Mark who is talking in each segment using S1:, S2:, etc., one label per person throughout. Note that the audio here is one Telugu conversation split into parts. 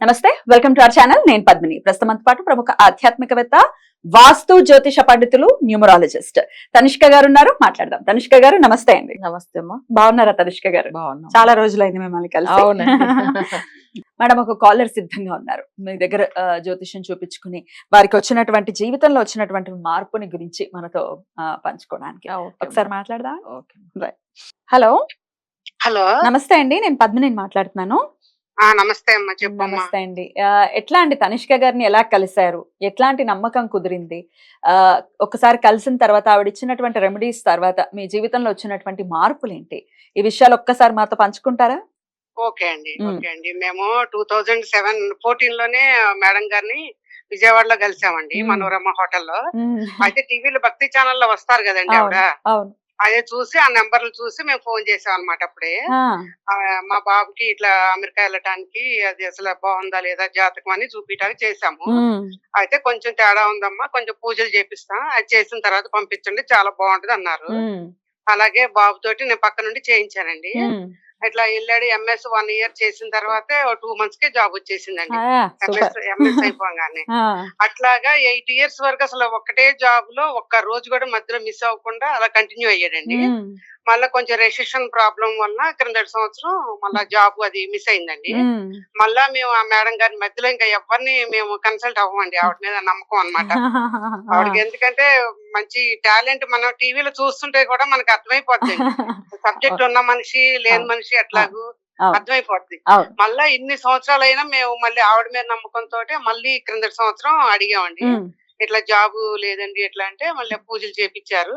S1: నమస్తే వెల్కమ్ టు అవర్ ఛానల్. నేను పద్మిని. ప్రస్తుతం పాటు ప్రముఖ ఆధ్యాత్మికవేత్త వాస్తు జ్యోతిష పండితులు న్యూమరాలజిస్ట్ తనిష్క గారు ఉన్నారు. మాట్లాడదాం. తనిష్క గారు నమస్తే అండి.
S2: నమస్తే అమ్మా.
S1: బాగున్నారా తనిష్క గారు?
S2: బాగున్నాం.
S1: చాలా రోజులైంది మిమ్మల్ని కలిసి. మేడం ఒక కాలర్ సిద్ధంగా ఉన్నారు. మీ దగ్గర జ్యోతిష్యం చూపించుకుని వారికి వచ్చినటువంటి జీవితంలో వచ్చినటువంటి మార్పుని గురించి మనతో పంచుకోవడానికి. ఒకసారి. మాట్లాడదాం.
S2: ఓకే.
S1: హలో
S3: హలో
S1: నమస్తే అండి. నేను పద్మిని మాట్లాడుతున్నాను.
S3: నమస్తే అమ్మా చెప్పమ్మా.
S1: నమస్తే అండి. ఎట్లా అండి తనిష్క గారిని ఎలా కలిశారు? ఎట్లాంటి నమ్మకం కుదిరింది? ఆ ఒకసారి కలిసిన తర్వాత ఆవిడ ఇచ్చినటువంటి రెమెడీస్ తర్వాత మీ జీవితంలో వచ్చినటువంటి మార్పులు ఏంటి ఈ విషయాలు ఒక్కసారి మాతో పంచుకుంటారా?
S3: ఓకే అండి. ఓకే అండి. మేము టూ థౌజండ్ సెవెన్ ఫోర్టీన్లోనే మేడం గారిని విజయవాడలో కలిసామండి. మనోరమ హోటల్లో. అయితే టీవీలో భక్తి ఛానల్లో వస్తారు కదండి ఆవిడ.
S1: అవును.
S3: అదే చూసి ఆ నెంబర్లు చూసి మేము ఫోన్ చేసాం అనమాట అప్పుడే. మా బాబుకి ఇట్లా అమెరికా వెళ్ళటానికి అది అసలు బాగుందా లేదా జాతకం అని చూపించడానికి చేసాము. అయితే కొంచెం తేడా ఉందమ్మా కొంచెం పూజలు చేపిస్తాం. అది చేసిన తర్వాత పంపించండి చాలా బాగుంటది అన్నారు. అలాగే బాబుతోటి నేను పక్క నుండి చేయించానండి. ఇట్లా వెళ్ళాడు ఎంఎస్ వన్ ఇయర్ చేసిన తర్వాత టూ మంత్స్కి జాబ్ వచ్చేసిందండి. ఎంఎస్ అయిపోగానే. అట్లాగా ఎయిట్ ఇయర్స్ వరకు అసలు ఒకటే జాబ్లో ఒక్క రోజు కూడా మధ్యలో మిస్ అవ్వకుండా అలా కంటిన్యూ అయ్యాడండి. మళ్ళా కొంచెం రెసిషన్ ప్రాబ్లం వల్ల క్రిందటి సంవత్సరం మళ్ళా జాబ్ అది మిస్ అయిందండి. మళ్ళా మేము ఆ మేడం గారి మధ్యలో ఇంకా ఎవరిని మేము కన్సల్ట్ అవ్వమండి ఆవిడ మీద నమ్మకం అన్నమాట. ఆవిడకి ఎందుకంటే మంచి టాలెంట్ మనం టీవీలో చూస్తుంటే కూడా మనకు అర్థమైపోద్ది. సబ్జెక్ట్ ఉన్న మనిషి లేని. మనిషి ఎట్లాగూ
S1: అవును.
S3: మళ్ళా ఇన్ని సంవత్సరాలైనా మేము మళ్ళీ ఆవిడ మీద నమ్మకంతో మళ్ళీ క్రిందటి సంవత్సరం అడిగామండి. ఇట్లా జాబ్ లేదండి ఎట్లా అంటే మళ్ళీ పూజలు చేపించారు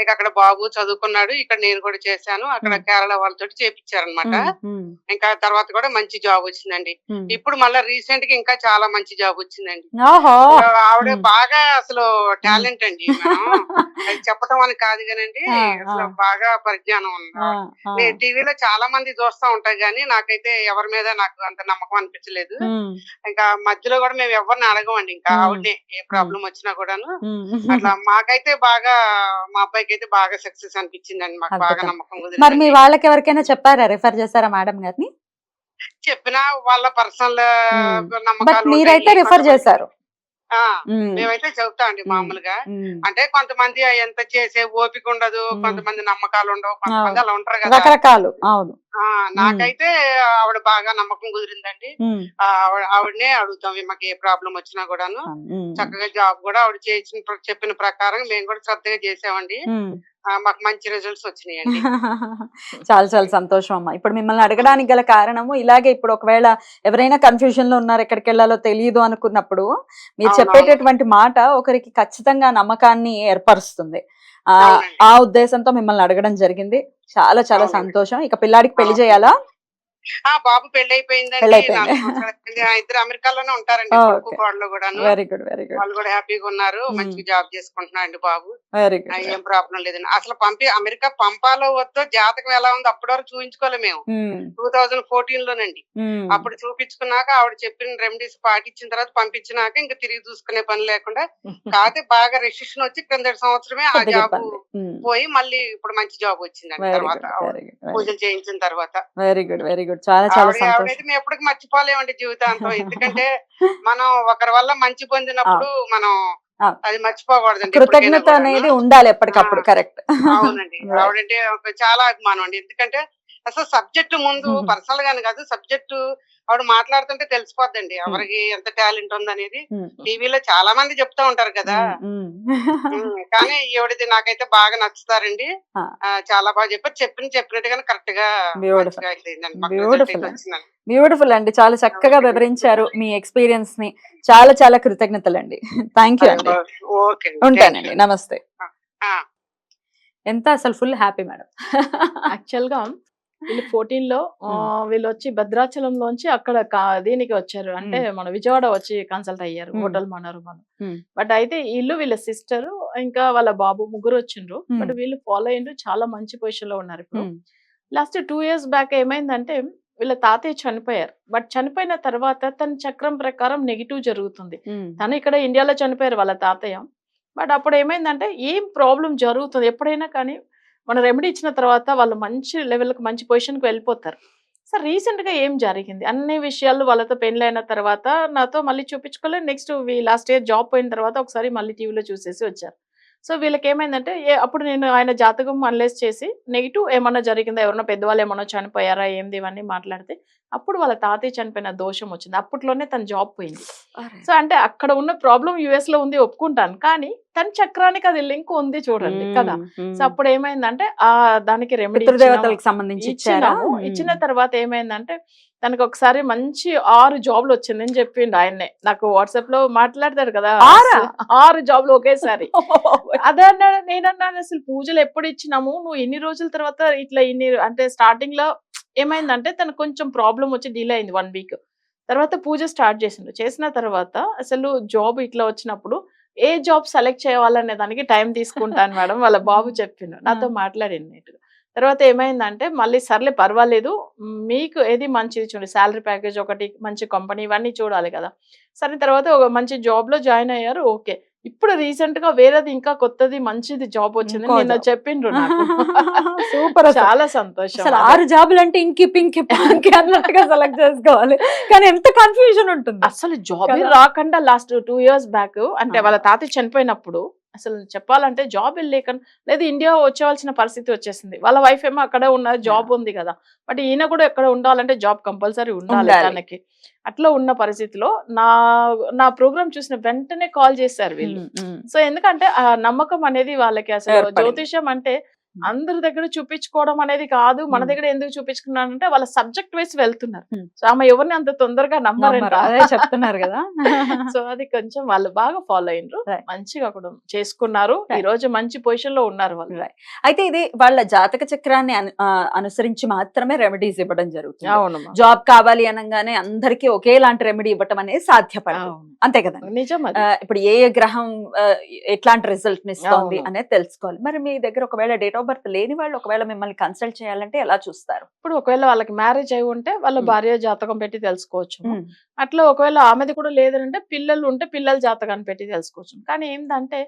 S3: ఇక అక్కడ బాబు చదువుకున్నాడు ఇక్కడ నేను కూడా చేశాను అక్కడ. కేరళ వాళ్ళతో చేపించారనమాట
S1: ఉమ్, ఉమ్,
S3: ఇంకా తర్వాత కూడా మంచి జాబ్ వచ్చిందండి. ఇప్పుడు మళ్ళీ రీసెంట్గా ఇంకా చాలా మంచి జాబ్ వచ్చిందండి. ఆవిడ. బాగా అసలు టాలెంట్ అండి అది చెప్పటం అని కాదు కానండి అసలు. బాగా పరిజ్ఞానం ఉంది ఆవిడ. నేను టీవీలో చాలా మంది చూస్తా ఉంటాయి కానీ నాకైతే ఎవరి మీద నాకు అంత నమ్మకం అనిపించలేదు. ఇంకా మధ్యలో కూడా మేము ఎవరిని అడగమండి ఇంకా
S1: మ్మ్.
S3: ఆవిడనే ఏ ప్రాబ్లం వచ్చినా కూడాను. అట్లా మాకైతే బాగా మా అబ్బాయికి అయితే బాగా సక్సెస్ అనిపించిందండి మాకు బాగా. నమ్మకం
S1: మరి మీ. వాళ్ళకి ఎవరికైనా చెప్పారా రిఫర్ చేశారా మేడం గారిని
S3: చెప్పినా వాళ్ళ పర్సనల్ నమ్మకాలు
S1: మీరైతే. రిఫర్ చేశారు
S3: మేమైతే చెబుతాం అండి
S1: మ్మ్.
S3: మామూలుగా. అంటే కొంతమంది ఎంత చేసే ఓపిక ఉండదు. కొంతమంది నమ్మకాలు ఉండవు కొంతమంది. అలా ఉంటారు కదా.
S1: రకరకాలు అవును.
S3: నాకైతే ఆవిడ బాగా నమ్మకం కుదిరిందండి. ఆవిడనే అడుగుతాం మాకు ఏ ప్రాబ్లం వచ్చినా కూడాను. చక్కగా జాబ్ కూడా ఆవిడ చేసిన చెప్పిన ప్రకారం మేము కూడా శ్రద్ధగా చేసామండి. మాకు మంచి రిజల్ట్స్ వచ్చినాయండి.
S1: చాలా చాలా సంతోషం అమ్మా ఇప్పుడు మిమ్మల్ని అడగడానికి గల కారణము ఇలాగే ఇప్పుడు ఒకవేళ ఎవరైనా కన్ఫ్యూజన్లో ఉన్నారు ఎక్కడికి వెళ్ళాలో తెలియదు అనుకున్నప్పుడు మీరు. చెప్పేటటువంటి మాట ఒకరికి ఖచ్చితంగా నమ్మకాన్ని ఏర్పరుస్తుంది. ఆ ఉద్దేశంతో మిమ్మల్ని అడగడం జరిగింది. చాలా చాలా. సంతోషం. ఇక పిల్లాడికి
S3: పెళ్ళి.
S1: చేయాలా?
S3: ఆ బాబు పెళ్ళి అయిపోయిందండి
S1: పెళ్ళైపోయింది.
S3: నాలుగు సంవత్సరాలు అయింది. ఇద్దరు అమెరికాలోనే ఉంటారండి కొడుకు. కోడలు కూడాను.
S1: వెరీ గుడ్ వెరీ గుడ్
S3: వాళ్ళు కూడా హ్యాపీగా ఉన్నారు.
S1: మ్మ్.
S3: మంచిగా జాబ్ చేసుకుంటున్నారండి బాబు.
S1: వెరీ
S3: ఆ,
S1: గుడ్
S3: ఏం ప్రాబ్లం లేదండి. అసలు పంపి అమెరికా పంపాలో వద్దో జాతకం ఎలా ఉందో అప్పటి వరకు చూపించుకోలే మేము టూ థౌజండ్ ఫోర్టీన్ లోనండి అప్పుడు చూపించుకున్నాక ఆవిడ చెప్పిన రెమెడీస్ పాటించిన తర్వాత పంపించినాక ఇంకా తిరిగి చూసుకునే పని లేకుండా కాకపోతే బాగా రెస్ట్రిక్షన్ వచ్చి క్రిందటి సంవత్సరమే ఆ జాబ్ పోయి మళ్ళీ ఇప్పుడు మంచి జాబ్ వచ్చిందండి తర్వాత పూజలు చేయించిన తర్వాత.
S1: వెరీ గుడ్ వెరీ గుడ్ చాలా చాలా
S3: ఆవిడ
S1: సంతోషం
S3: మేము ఎప్పటికీ మర్చిపోలేమండి జీవితాంతం ఎందుకంటే మనం ఒకరి వల్ల మంచి పొందినప్పుడు మనం. అది మర్చిపోకూడదండి
S1: కృతజ్ఞత. అనేది ఉండాలి ఎప్పటికప్పుడు. కరెక్ట్
S3: అవునండి. ఆవిడంటే చాలా అభిమానం అండి ఎందుకంటే అసలు సబ్జెక్ట్ ముందు. పర్సనల్ గాని కాదు సబ్జెక్టు ఆవిడ మాట్లాడుతుంటే తెలిసిపోద్దండి. ఎవరికి ఎంత టాలెంట్ ఉందనేది. టీవీలో చాలా మంది చెప్తా ఉంటారు కదా. కానీ ఈవిడది నాకైతే బాగా నచ్చుతారండి. చాలా బాగా చెప్పారు. చెప్పిన చెప్పినట్టుగానే కరెక్ట్గా.
S1: బ్యూటిఫుల్ అండి. చాలా చక్కగా. వివరించారు మీ ఎక్స్పీరియన్స్ని. చాలా చాలా కృతజ్ఞతలు అండి. థ్యాంక్ యూ అండి. ఉంటానండి. నమస్తే.
S3: ఆ.
S1: ఎంత అసలు ఫుల్ హ్యాపీ మేడం
S2: యాక్చువల్గా వీళ్ళు ఫోర్టీన్లో వీళ్ళు వచ్చి భద్రాచలంలోంచి అక్కడ దీనికి వచ్చారు. అంటే మన విజయవాడ వచ్చి కన్సల్ట్ అయ్యారు. హోటల్ మనోరమలో. బట్ అయితే ఇల్లు వీళ్ళ సిస్టర్ ఇంకా వాళ్ళ బాబు ముగ్గురు వచ్చిండ్రు. బట్ వీళ్ళు ఫాలో అయ్యిండ్రు చాలా మంచి పొజిషన్లో ఉన్నారు ఇప్పుడు. లాస్ట్ టూ ఇయర్స్ బ్యాక్ ఏమైందంటే వీళ్ళ తాతయ్య చనిపోయారు. బట్ చనిపోయిన తర్వాత తన చక్రం ప్రకారం నెగిటివ్ జరుగుతుంది. తను ఇక్కడ ఇండియాలో చనిపోయారు వాళ్ళ తాతయ్య. బట్ అప్పుడు ఏమైందంటే ఏం ప్రాబ్లం జరుగుతుంది? ఎప్పుడైనా కానీ మన రెమెడీ ఇచ్చిన తర్వాత వాళ్ళు మంచి లెవెల్కి మంచి పొజిషన్కి వెళ్ళిపోతారు. సార్ రీసెంట్గా ఏం జరిగింది? అన్ని విషయాలు వాళ్ళతో పెళ్ళైన తర్వాత నాతో మళ్ళీ చూపించుకోలేదు నెక్స్ట్ లాస్ట్ ఇయర్ జాబ్ పోయిన తర్వాత ఒకసారి మళ్ళీ టీవీలో చూసేసి వచ్చారు. సో వీళ్ళకి ఏమైందంటే అప్పుడు నేను ఆయన జాతకం అనలైజ్ చేసి నెగిటివ్ ఏమన్నా జరిగిందా? ఎవరన్నా పెద్దవాళ్ళు ఏమన్నా చనిపోయారా? ఏంది? ఇవన్నీ మాట్లాడితే అప్పుడు వాళ్ళ తాతయ్య చనిపోయిన దోషం వచ్చింది. అప్పట్లోనే తన జాబ్ పోయింది. సో అంటే అక్కడ ఉన్న ప్రాబ్లం యుఎస్లో ఉంది ఒప్పుకుంటాను. కానీ తన చక్రానికి అది లింక్ ఉంది చూడండి కదా. సో అప్పుడు ఏమైందంటే ఆ దానికి రెమెడీ
S1: సంబంధించి
S2: ఇచ్చిన తర్వాత ఏమైందంటే తనకు ఒకసారి మంచి ఆరు జాబ్లు వచ్చిందని చెప్పిండు ఆయన్నే. నాకు వాట్సాప్లో మాట్లాడతారు కదా.
S1: ఆరా?
S2: జాబ్లు ఒకేసారి. అదే అన్నాడు నేను అన్నాను అసలు పూజలు ఎప్పుడు ఇచ్చినాము? నువ్వు ఎన్ని రోజుల తర్వాత ఇట్లా ఇన్ని అంటే స్టార్టింగ్లో ఏమైందంటే తనకు కొంచెం ప్రాబ్లం వచ్చి డిలే అయింది వన్ వీక్ తర్వాత పూజ స్టార్ట్ చేసిండు. చేసిన తర్వాత అసలు జాబ్ ఇట్లా వచ్చినప్పుడు ఏ జాబ్ సెలెక్ట్ చేయాలనే దానికి టైం తీసుకుంటాను మేడం వాళ్ళ బాబు చెప్పిండు. నాతో మాట్లాడింది నీట్గా తర్వాత ఏమైందంటే మళ్ళీ సర్లే పర్వాలేదు మీకు ఏది మంచిది చూడండి శాలరీ ప్యాకేజ్ ఒకటి మంచి కంపెనీ ఇవన్నీ చూడాలి కదా. సరే తర్వాత ఒక మంచి జాబ్లో జాయిన్ అయ్యారు ఓకే. ఇప్పుడు రీసెంట్గా వేరేది ఇంకా కొత్తది మంచిది జాబ్ వచ్చింది నిన్న. చెప్పిండ్రు
S1: సూపర్
S2: చాలా సంతోషం
S1: అసలు. ఆరు జాబులు అంటే ఇంకి పింకి పాంకి అన్నట్టుగా సెలెక్ట్ చేసుకోవాలి కానీ ఎంత కన్ఫ్యూజన్ ఉంటుంది
S2: అసలు జాబ్? రాకుండా లాస్ట్ టూ ఇయర్స్ బ్యాక్ అంటే. వాళ్ళ తాత చనిపోయినప్పుడు అసలు చెప్పాలంటే జాబ్ లేకుండా లేదు ఇండియా వచ్చేవలసిన పరిస్థితి వచ్చేసింది వాళ్ళ వైఫ్ ఏమో అక్కడే ఉన్న జాబ్ ఉంది కదా బట్ ఈయన కూడా ఎక్కడ ఉండాలంటే జాబ్ కంపల్సరీ ఉండాలి. తనకి అట్లా ఉన్న పరిస్థితిలో నా నా ప్రోగ్రామ్ చూసిన వెంటనే కాల్ చేశారు వీళ్ళు. సో ఎందుకంటే ఆ నమ్మకం అనేది వాళ్ళకి అసలు. జ్యోతిషం అంటే అందరి దగ్గర చూపించుకోవడం అనేది కాదు. మన. దగ్గర ఎందుకు చూపించుకున్నారంటే వాళ్ళ సబ్జెక్ట్ వైస్ వెళ్తున్నారు. సో ఆమె ఎవరిని అంత తొందరగా నమ్మరంట.
S1: అదే చెప్తున్నారు కదా.
S2: సో అది కొంచెం వాళ్ళు బాగా ఫాలో అయినరు. మంచిగా కూడా చేసుకున్నారు. ఈ. రోజు మంచి పొజిషన్లో ఉన్నారు వాళ్ళు.
S1: అయితే ఇది వాళ్ళ జాతక చక్రాన్ని అనుసరించి మాత్రమే రెమెడీస్ ఇవ్వడం జరుగుతుంది.
S2: అవును
S1: జాబ్ కావాలి అనగానే అందరికీ ఒకేలాంటి రెమెడీ ఇవ్వటం అనేది సాధ్యపడదు. అంతే కదండి
S2: నిజం
S1: ఇప్పుడు ఏ ఏ గ్రహం ఎట్లాంటి రిజల్ట్ ఇస్తోంది. అనేది తెలుసుకోవాలి. మరి మీ దగ్గర ఒకవేళ డేట్ ఆఫ్ బర్త్ లేని వాళ్ళు ఒకవేళ మిమ్మల్ని కన్సల్ట్ చేయాలంటే ఎలా చూస్తారు?
S2: ఇప్పుడు ఒకవేళ వాళ్ళకి మ్యారేజ్ అయి ఉంటే వాళ్ళ. భార్య జాతకం పెట్టి తెలుసుకోవచ్చు. అట్లా ఒకవేళ ఆమెది కూడా లేదంటే పిల్లలు ఉంటే పిల్లల జాతకాన్ని పెట్టి తెలుసుకోవచ్చు. కానీ ఏంటంటే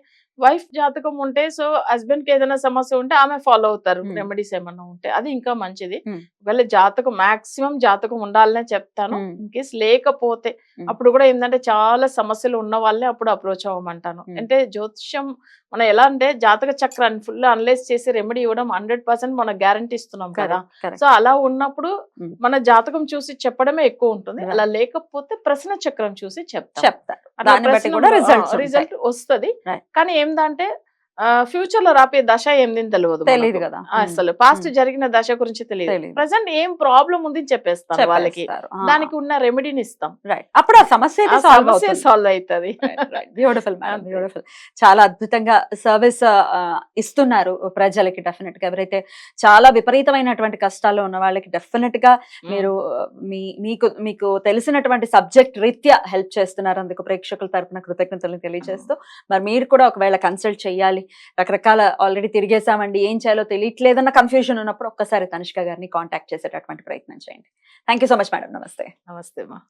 S2: వైఫ్ జాతకం ఉంటే సో హస్బెండ్కి ఏదైనా సమస్య ఉంటే ఆమె ఫాలో అవుతారు. రెమెడీస్ ఏమన్నా ఉంటే అది ఇంకా మంచిది. ఒకవేళ జాతకం మాక్సిమం జాతకం ఉండాలనే చెప్తాను
S1: Hmm.
S2: ఇన్ కేస్ లేకపోతే. అప్పుడు కూడా ఏంటంటే చాలా సమస్యలు ఉన్న వాళ్ళే అప్పుడు అప్రోచ్ అవ్వమంటాను. అంటే జ్యోతిష్యం మనం ఎలా అంటే జాతక చక్రాన్ని ఫుల్ అనలైజ్ చేసి రెమెడీ ఇవ్వడం హండ్రెడ్ పర్సెంట్ మనం గ్యారంటీ ఇస్తున్నాం కదా సో అలా ఉన్నప్పుడు. మన జాతకం చూసి చెప్పడమే ఎక్కువ ఉంటుంది. అలా లేకపోతే ప్రశ్న చక్రం చూసి చెప్తాం
S1: చెప్తారు
S2: రిజల్ట్ వస్తది. కానీ ఏందంటే ఫ్యూచర్లో రాపే దశ ఏంది తెలియదు
S1: తెలియదు. కదా.
S2: అసలు పాస్ట్. జరిగిన దశ గురించి తెలియదు. ప్రజెంట్ ఏం ప్రాబ్లం ఉంది అని చెప్పేస్తాం వాళ్ళకి. దానికి ఉన్న రెమెడీని ఇస్తాం.
S1: రైట్ అప్పుడు ఆ సమస్య సాల్వ్
S2: సమస్య
S1: అవుతుంది.
S2: సాల్వ్ అవుతుంది.
S1: బ్యూటిఫుల్
S2: అంతే.
S1: బ్యూటిఫుల్ చాలా అద్భుతంగా సర్వీస్ ఇస్తున్నారు ప్రజలకి డెఫినెట్గా ఎవరైతే చాలా విపరీతమైనటువంటి కష్టాల్లో ఉన్న వాళ్ళకి డెఫినెట్గా మీరు మీ మీకు మీకు తెలిసినటువంటి సబ్జెక్ట్ రీత్యా హెల్ప్ చేస్తున్నారు. అందుకు ప్రేక్షకుల తరపున కృతజ్ఞతలు తెలియజేస్తూ మరి మీరు కూడా ఒకవేళ కన్సల్ట్ చేయాలి రకరకాల ఆల్రెడీ తిరిగేసామండి ఏం చేయాలో తెలియట్లేదన్న కన్ఫ్యూజన్ ఉన్నప్పుడు ఒక్కసారి తనిష్క గారిని కాంటాక్ట్ చేసేటటువంటి ప్రయత్నం చేయండి. Thank you so much madam నమస్తే
S2: నమస్తే మా